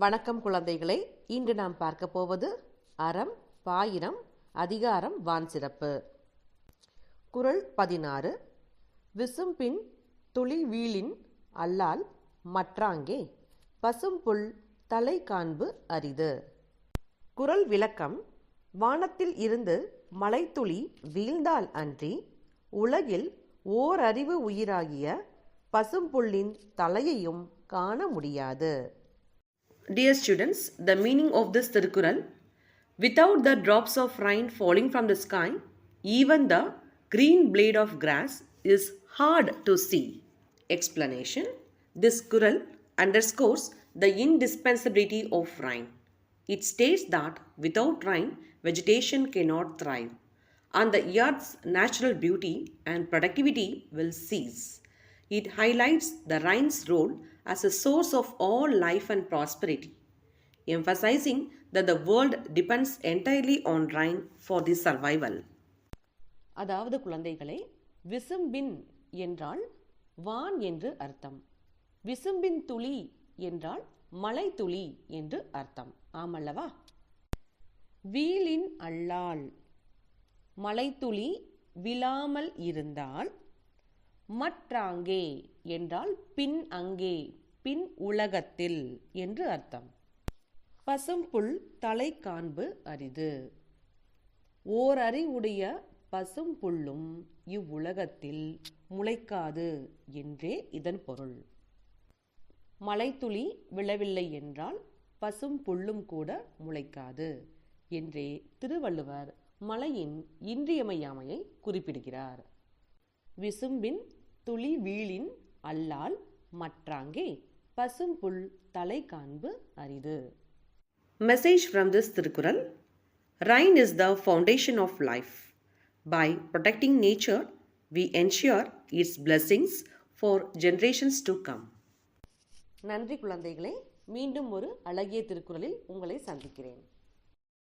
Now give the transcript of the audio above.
வணக்கம் குழந்தைகளே இன்று நாம் பார்க்க போவது அறம் பாயிரம் அதிகாரம் வான் சிறப்பு. குறள் பதினாறு. விசும்பின் துளி வீழின் அல்லால் மற்றாங்கே பசும்புல் தலை காண்பு அரிது. குறள் விளக்கம். வானத்தில் இருந்து மலைத்துளி வீழ்ந்தால் அன்றி உலகில் ஓரறிவு உயிராகிய பசும்புல்லின் தலையையும் காண முடியாது. Dear students, the meaning of this Tirukural without the drops of rain falling from the sky, even the green blade of grass is hard to see. Explanation This Kural underscores the indispensability of rain. It states that without rain, vegetation cannot thrive, and the earth's natural beauty and productivity will cease. It highlights the rain's role as a source of all life and prosperity, emphasizing that the world depends entirely on rain for the survival. அதாவது குழந்தைகளை விசும்பின் என்றால் வான் என்று அர்த்தம் விசும்பின் துளி என்றால் மலை துளி என்று அர்த்தம் ஆமல்லவா வீலின் அல்லால் மலைத்துளி விழாமல் இருந்தால் மற்றாங்கே என்றால் பின் அங்கே பின் உலகத்தில் என்று அர்த்தம். பசும்புல் தலை காண்பு அரிது. ஓரறிவுடைய பசும் புல்லும் இவ்வுலகத்தில் முளைக்காது என்றே இதன் பொருள். மலைத்துளி விழவில்லை என்றால் பசும் புல்லும் கூட முளைக்காது என்றே திருவள்ளுவர் மலையின் இன்றியமையாமையை குறிப்பிடுகிறார். விசும்பின் துளி வீழின் அல்லால் மற்றாங்கே பசும்புல் தலை காண்பு அரிது Message from this Tirukural Rain is the foundation of life. By protecting nature, we ensure its blessings for generations to come. நன்றி குழந்தைகளே மீண்டும் ஒரு அழகிய திருக்குறளில் உங்களை சந்திக்கிறேன்